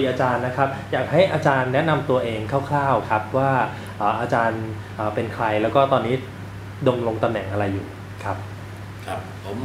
ดีอาจารย์นะครับอยากให้อาจารย์แนะนำตัวเองคร่าวๆครับว่าอาจารย์เป็นใครแล้วก็ตอนนี้ดำรงตำแหน่งอะไรอยู่ครับ ครับผม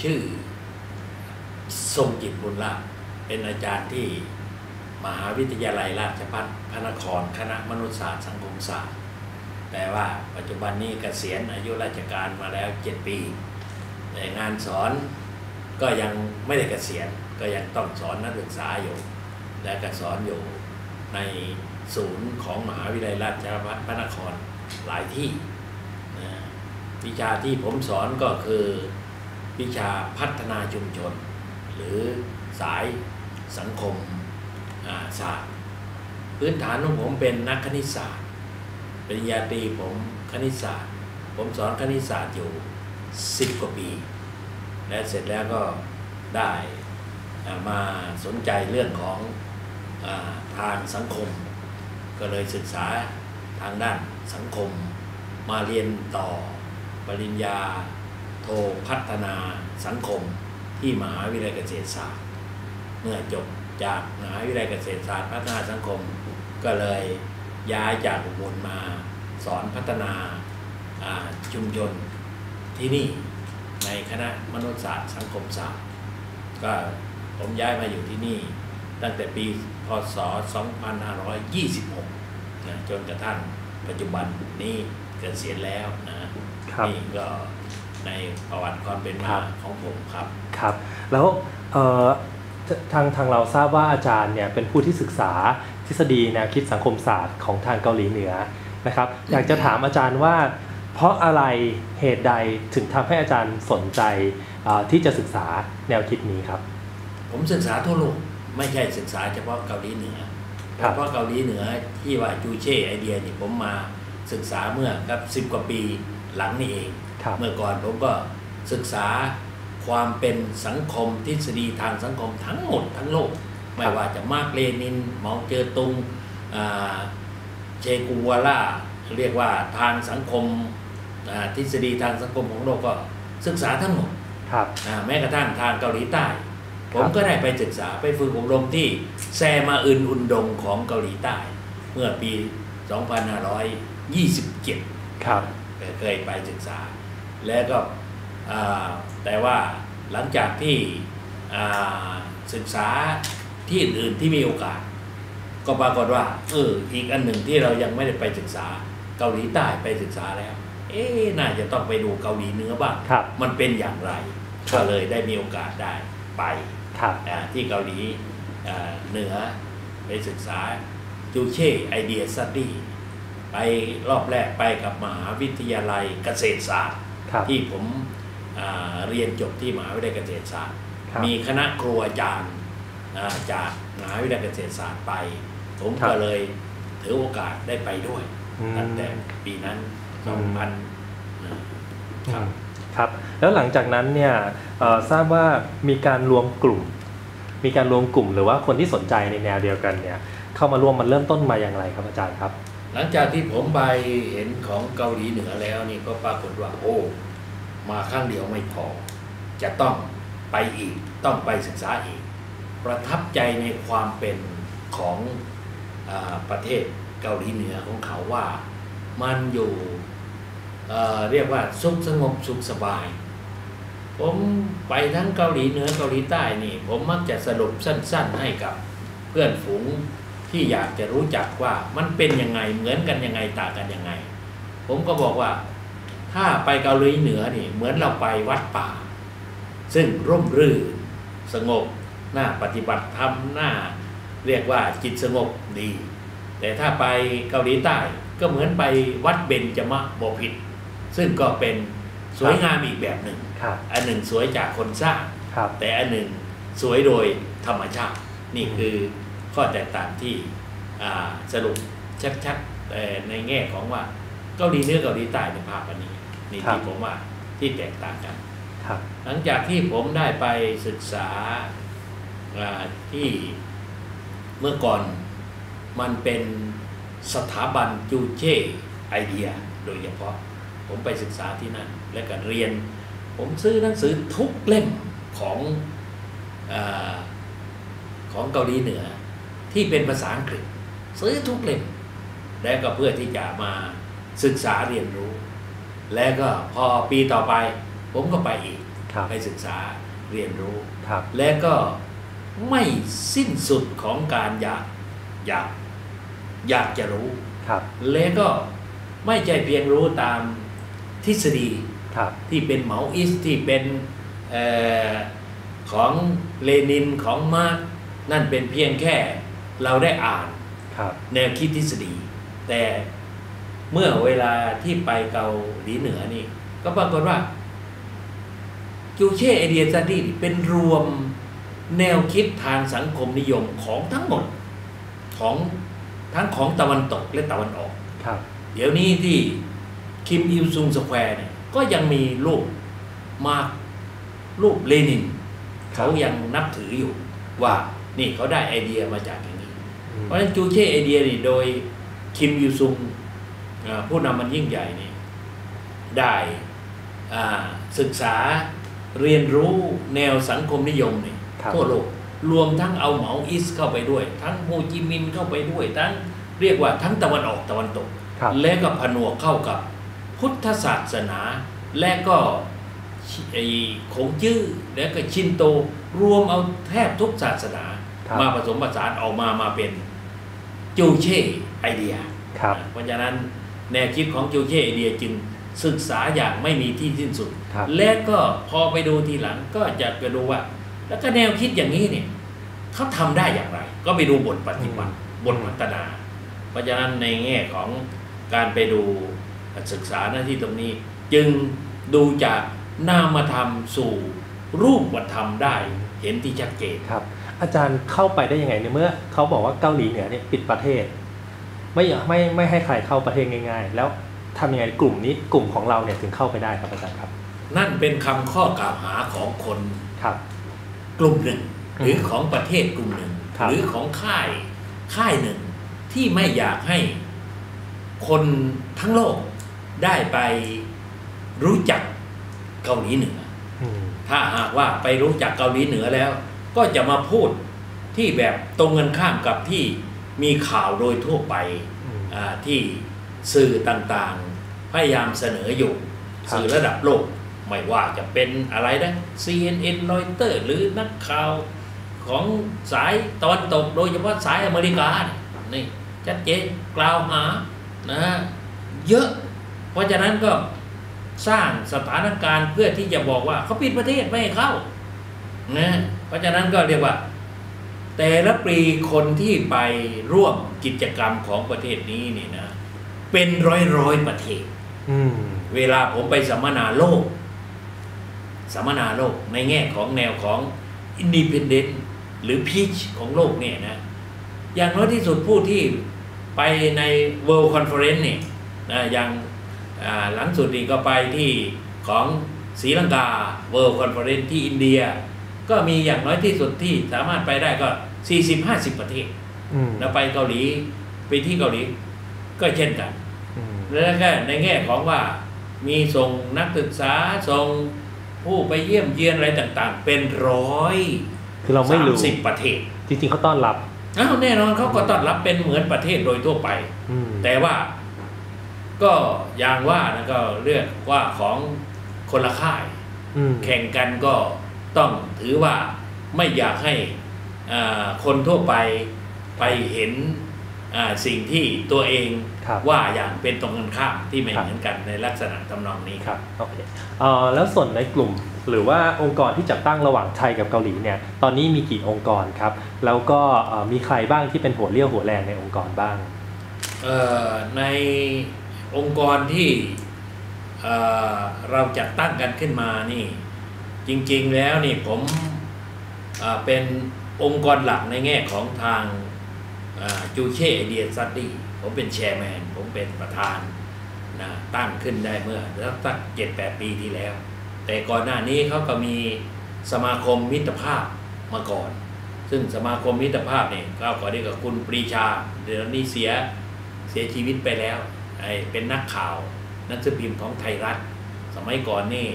ชื่อทรงจิตบุญลาเป็นอาจารย์ที่มหาวิทยาลัยราชภัฏพระนครคณะมนุษยศาสตร์สังคมศาสตร์ แต่ว่าปัจจุบันนี้เกษียณอายุราชการมาแล้ว 7 ปีแต่งานสอน ก็ยังไม่ได้เกษียณก็ยังต้องสอนนักศึกษาอยู่ และก็สอนอยู่ในศูนย์ของมหาวิทยาลัยราชภัฏพระนครหลายที่วิชาที่ผมสอนก็คือวิชาพัฒนาชุมชน หรือสายสังคมาศาสตร์พื้นฐานของผมเป็นนักคณิตศาสตร์ปริญญาตรีผมคณิตศาสตร์ ผมสอนคณิตศาสตร์อยู่ 10 กว่าปี และเสร็จแล้วก็ได้มาสนใจเรื่องของอทางสังคม ก็เลยศึกษาทางด้านสังคม มาเรียนต่อปริญญาโทพัฒนาสังคมที่มหาวิทยาลัยเกษตรศาสตร์ เมื่อจบจากมหาวิทยาลัยเกษตรศาสตร์พัฒนาสังคม ก็เลยย้ายจากอุบลมาสอนพัฒนาชุมชนที่นี่ คณะมนุษยศาสตร์สังคมศาสตร์ก็ผมย้ายมาอยู่ที่นี่ ตั้งแต่ปีพศ 2526นะจนกระทั่งปัจจุบันนี้เกษียณแล้วนะครับนี่ก็ในประวัติความเป็นครัมาบของผมครับครับ แล้วเอ่อทางทางเราทราบว่าอาจารย์เนี่ยเป็นผู้ที่ศึกษาทฤษฎีแนวคิดสังคมศาสตร์ของทางเกาหลีเหนือนะครับ อยากจะถามอาจารย์ว่า เพราะอะไรเหตุใดถึงทำให้อาจารย์สนใจเอ่อที่จะศึกษาแนวคิดนี้ครับ ผมศึกษาทั่วโลกไม่ใช่ศึกษาเฉพาะเกาหลีเหนือครับเฉพาะเกาหลีเหนือที่ว่าจูเช่ไอเดียนี่ผมมาศึกษาเมื่อครับสิบกว่าปีหลังนี่เองครับเมื่อก่อนผมก็ศึกษาความเป็นสังคมทฤษฎีทางสังคมทั้งหมดทั้งโลก ไม่ว่าจะมาร์กเลนินเหมาเจอตุงอ่าเชกูวาล่าเรียกว่าทางสังคมอ่า ทฤษฎีทางสังคมของโลกก็ศึกษาทั้งหมดครับอ่าแม้กระทั่งทางเกาหลีใต้คผรับมก็ได้ไปศึกษาไปฝึกอบรมที่แซมาอึนอุนดงของเกาหลีใต้ เมื่อปี 2527 ครับเคยไปศึกษา แล้วก็อ่าแต่ว่าหลังจากที่อ่าศึกษาที่อื่นๆที่มีโอกาส ก็ปรากฏว่าเอออีกอันหนึ่งที่เรายังไม่ได้ไปศึกษาเกาหลีใต้ไปศึกษาแล้ว เอ๊ะน่าจะต้องไปดูเกาหลีเหนือบ้างครับมันเป็นอย่างไรครัก็บเลยได้มีโอกาสได้ไปครับอ่าที่เกาหลีอ่าเหนือไปศึกษาจูเช่ไอเดียสตดี้ ไปรอบแรกไปกับมหาวิทยาลัยเกษตรศาสตร์ครับที่ผมอ่าเรียนจบที่มหาวิทยาลัยเกษตรศาสตร์ครับมีคณะครูอาจารย์อ่าจากมหาวิทยาลัยเกษตรศาสตร์ไป ผมครับก็เลยถือโอกาสได้ไปด้วยอืมตั้งแต่ปีนั้น อืม2000นะครับครับแล้วหลังจากนั้นเนี่ยเอ่อทราบว่ามีการรวมกลุ่ม มีการรวมกลุ่มหรือว่าคนที่สนใจในแนวเดียวกันเนี่ยเข้ามาร่วมมันเริ่มต้นมาอย่างไรครับอาจารย์ครับ หลังจากที่ผมไปเห็นของเกาหลีเหนือแล้วนี่ก็ปรากฏว่าโอ้มาครั้งเดียวไม่พอ จะต้องไปอีกต้องไปศึกษาอีก ประทับใจในความเป็นของอาประเทศเกาหลีเหนือของเขาว่า มันอยู่ เเรียกว่าสุขสงบสุขสบาย ผมไปทั้งเกาหลีเหนือเกาหลีใต้นี่ ผมมักจะสรุปสั้น ๆให้กับเพื่อนฝูงที่อยากจะรู้จักว่ามันเป็นยังไงเหมือนกันยังไงต่างกันยังไง ผมก็บอกว่าถ้าไปเกาหลีเหนือนี่เหมือนเราไปวัดป่า ซึ่งร่มรื่นสงบน่าปฏิบัติธรรมน่าเรียกว่าจิตสงบดี แต่ถ้าไปเกาหลีใต้ก็เหมือนไปวัดเบญจมะบพิตร ซึ่งก็เป็นสวยงามอีกแบบหนึ่งครับอันหนึ่งสวยจากคนสร้างครับแต่อันหนึ่งสวยโดยธรรมชาติ นี่คือข้อแตกต่างที่อ่าสรุปชัดๆแต่ในแง่ของว่าเกาหลีเหนือเกาหลีใต้ในภาพอันนี้นี่ครับที่ผมว่าที่แตกต่างกันครับหลังจากที่ผมได้ไปศึกษาอ่าที่เมื่อก่อนมันเป็นสถาบันจูเช่ไอเดียโดยเฉพาะ ผมไปศึกษาที่นั่นและก็เรียน ผมซื้อหนังสือทุกเล่มของอาของเกาหลีเหนือ ที่เป็นภาษาอังกฤษ ซื้อทุกเล่มแล้วก็เพื่อที่จะมาศึกษาเรียนรู้ แล้วก็พอปีต่อไป ผมก็ไปอีกครับไปศึกษาเรียนรู้ครับและก็ไม่สิ้นสุดของการอยากอยากอยากจะรู้ครับและก็ไม่ใช่เพียงรู้ตาม ทฤษฎีครับที่เป็นเหมาอิสที่เป็นเออของเลนินของมาร์กนั่นเป็นเพียงแค่เราได้อ่านครับแนวคิดทฤษฎี แต่เมื่อเวลาที่ไปเกาหลีเหนือนี่ ก็ปรากฏว่าจูเช่ไอเดียสตี้เป็นรวมแนวคิดทางสังคมนิยมของทั้งหมดของทั้งของตะวันตกและตะวันออก ครับ เดี๋ยวนี้ที่ คิมอิลซุงสแควร์เนี่ยก็ยังมีรูปมาร์กรูปเลนิน เขายังนับถืออยู่ว่านี่เขาได้ไอเดียมาจากอย่างนี้อืมเพราะฉะนั้นจูเช่ไอเดียนี่โดยคิมอิลซุงอ่าผู้นำมันยิ่งใหญ่นี่ได้อ่าศึกษาเรียนรู้แนวสังคมนิยมนี่ครับทั่วโลกรวมทั้งเอาเหมาอิสเข้าไปด้วย ทั้งโฮจิมินห์เข้าไปด้วย ทั้งเรียกว่าทั้งตะวันออกตะวันตกครับและก็ผนวกเข้ากับ พุทธศาสนา และก็ชิไอ้คงจื้อและก็ชินโตรวมเอาแทบทุกศาสนาครับมาผสมผสานออกมามาเป็นจูเช่ไอเดียครับเพราะฉะนั้นแนวคิดของจูเช่ไอเดียจึงศึกษาอย่างไม่มีที่สิ้นสุดครับและก็พอไปดูทีหลังก็จะไปดูว่า แล้วก็แนวคิดอย่างนี้เนี่ยเขาทำได้อย่างไร ก็ไปดูบทปฏิบัติบทพัฒนา เพราะฉะนั้นในแง่ของการไปดู ศึกษาหน้าที่ตรงนี้ จึงดูจากนามธรรมสู่รูปธรรมได้เห็นที่ชัดเจนครับ อาจารย์เข้าไปได้ยังไงในเมื่อเขาบอกว่าเกาหลีเหนือเนี่ยปิดประเทศ ไม่อยากไม่ไม่ให้ใครเข้าประเทศง่าย ๆ แล้วทำยังไงกลุ่มนี้กลุ่มของเราเนี่ยถึงเข้าไปได้ครับอาจารย์ครับ นั่นเป็นคำข้อกล่าวหาของคนครับ กลุ่มหนึ่งอืมหรือของประเทศกลุ่มหนึ่งครับหรือของค่ายค่ายหนึ่งที่ไม่อยากให้คนทั้งโลก ได้ไปรู้จักเกาหลีเหนืออืมถ้าหากว่าไปรู้จักเกาหลีเหนือแล้ว ก็จะมาพูดที่แบบตรงกันข้ามกับที่มีข่าวโดยทั่วไปอืมอ่าที่สื่อต่างๆ พยายามเสนออยู่ครับสื่อระดับโลก ไม่ว่าจะเป็นอะไรนะ CNN Reuters หรือนักข่าวของสายตะวันตกโดยเฉพาะสายอเมริกาเนี่ยนี่ชัดเจนกล่าวหานะฮะเยอะ เพราะฉะนั้นก็สร้างสถานการณ์เพื่อที่จะบอกว่าเขาปิดประเทศไม่ให้เข้านะเพราะฉะนั้นก็เรียกว่า แต่ละปีคนที่ไปร่วมกิจกรรมของประเทศนี้นี่นะ เป็นร้อยร้อยๆประเทศอืมเวลาผมไปสัมมนาโลก สัมมนาโลกในแง่ของแนวของ Independent หรือ Pitch ของโลกเนี่ยนะ อย่างน้อยที่สุดผู้ที่ไปใน World Conference เนี่ยนะอย่างอ่า หลังสุดนี่ก็ไปที่ของศรีลังกา World Conference ที่อินเดีย ก็มีอย่างน้อยที่สุดที่สามารถไปได้ก็ 40-50 ประเทศอืมแล้วไปเกาหลีไปที่เกาหลีก็เช่นกันอืมแล้วก็ในแง่ของว่ามีส่งนักศึกษาส่งผู้ไปเยี่ยมเยียนอะไรต่างๆ เป็นร้อยคือเราไม่รู้สิบประเทศ จริงๆเขาต้อนรับอ้าวแน่นอนเขาก็ต้อนรับเป็นเหมือนประเทศโดยทั่วไปอืมแต่ว่า ก็อย่างว่านะก็เรียกว่าของคนละค่ายอืมแข่งกันก็ต้องถือว่าไม่อยากให้อ่าคนทั่วไปไปเห็นอ่าสิ่งที่ตัวเองครับว่าอย่างเป็นตรงกันข้ามที่ไม่ครับเหมือนกันในลักษณะทำนองนี้ครับโอเคเอ่อแล้วส่วนในกลุ่มหรือว่าองค์กรที่จัดตั้งระหว่างไทยกับเกาหลีเนี่ยตอนนี้มีกี่องค์กรครับ แล้วก็เอ่อมีใครบ้างที่เป็นหัวเรี่ยวหัวแรงในองค์กรบ้างเอ่อใน องค์กรที่เราจัดตั้งกันขึ้นมานี่จริงๆแล้วนี่ผมเป็นองค์กรหลักในแง่ของทางจูเช่ไอเดียซัดดี้ผมเป็นแชร์แมน ผมเป็นประธานนะตั้งขึ้นได้เมื่อสักเจ็ดแปดปีที่แล้ว แต่ก่อนหน้านี้เขาก็มีสมาคมมิตรภาพมาก่อน ซึ่งสมาคมมิตรภาพเนี่ยก็ขอได้กับคุณปรีชาเดี๋ยวนี้เสียเสียชีวิตไปแล้ว ไอ้เป็นนักข่าวหนักสือพิมพ์ของไทยรัฐ สมัยก่อนนี่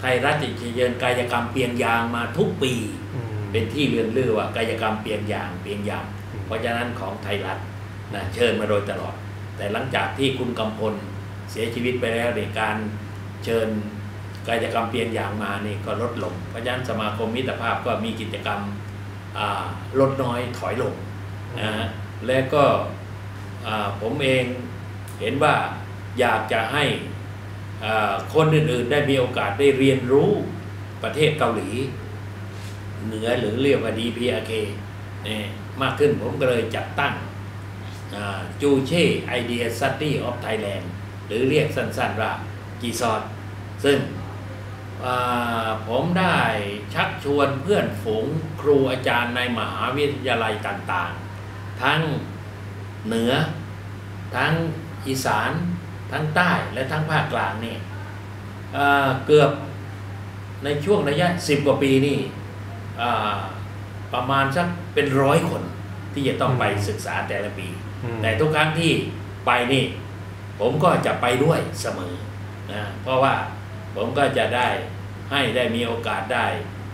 ไทยรัฐจะเยินกายกรรมเปียงยางมาทุกปีอืมเป็นที่เลื่อนลือว่ากายกรรมเปียงยางเปียงยางอืมเพราะฉะนั้นของไทยรัฐนะเชิญมาโดยตลอด แต่หลังจากที่คุณกำพลเสียชีวิตไปแล้วในยการเชิญกายกรรมเปียงยางมานี่ก็ลดลง เพราะฉะนั้นสมาคมมิตรภาพก็มีกิจกรรมอ่าลดน้อยถอยลงนะฮะและก็อ่าผมเอง เห็นว่าอยากจะให้คนอื่นๆได้มีโอกาสได้เรียนรู้ประเทศเกาหลี เหนือหรือเรียกว่า DPRK เนี่ยมากขึ้นผมก็เลยจัดตั้งจูเช่ไอเดียสต u ี y ออฟไทยแลนด์หรือเรียกสั้นๆว่าจีซอดซึ่งผมได้ชักชวนเพื่อนฝูงครูอาจารย์ในมหาวิทยาลัยต่างๆ ทั้งเหนือทั้ง อีสานทั้งใต้และทั้งภาคกลางนี่อ่าเกือบในช่วงระยะสิบกว่าปีนี่อ่าประมาณสักเป็นร้อยคนที่จะต้องไปศึกษาแต่ละปีอืมแต่ทุกครั้งที่ไปนี่ ผมก็จะไปด้วยเสมอนะเพราะว่าผมก็จะได้ให้ได้มีโอกาสได้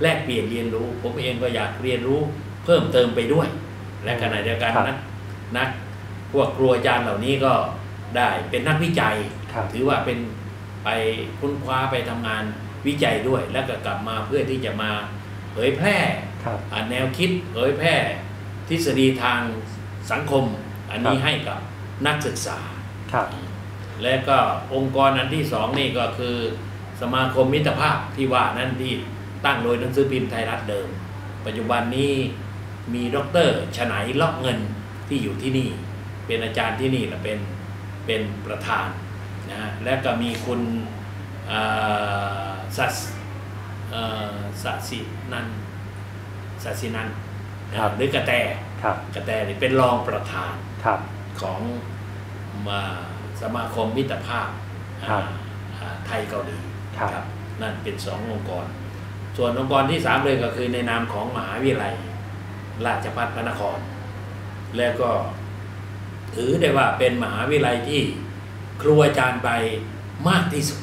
แลกเปลี่ยนเรียนรู้ ผมเองก็อยากเรียนรู้เพิ่มเติมไปด้วย และขณะเดียวกันครับนักนักพวกครูอาจารย์เหล่านี้ก็ ได้เป็นนักวิจัยครับถือว่าเป็นไปค้นคว้าไปทำงานวิจัยด้วย แล้วก็กลับมาเพื่อที่จะมาเผยแพร่ครับอ่าแนวคิดเผยแพร่ทฤษฎีทางสังคม อันนี้ครับให้กับนักศึกษาครับและก็องค์กรอันที่สองนี่ก็คือ สมาคมมิตรภาพที่ว่านั่นที่ตั้งโดยหนังสือพิมพ์ไทยรัฐเดิม ปัจจุบันนี้มีดรฉไนล็อกเงินที่อยู่ที่นี่ เป็นอาจารย์ที่นี่และเป็น เป็นประธานนะฮะและก็มีคุณเอ่อสัสเอ่อสัสินันสัสินันนะครับหรือกระแตครับกระแตนี่เป็นรองประธานครับของมาสมาคมมิตรภาพครับอ่าอ่าไทยเกาหลีครับนั่นเป็นสององค์กร ส่วนองค์กรที่สามเลยก็คือในนามของมหาวิทยาลัย ราชภัฏพระนคร แล้วก็ ถือได้ว่าเป็นมหาวิทยาลัยที่ครูอาจารย์ไปมากที่สุด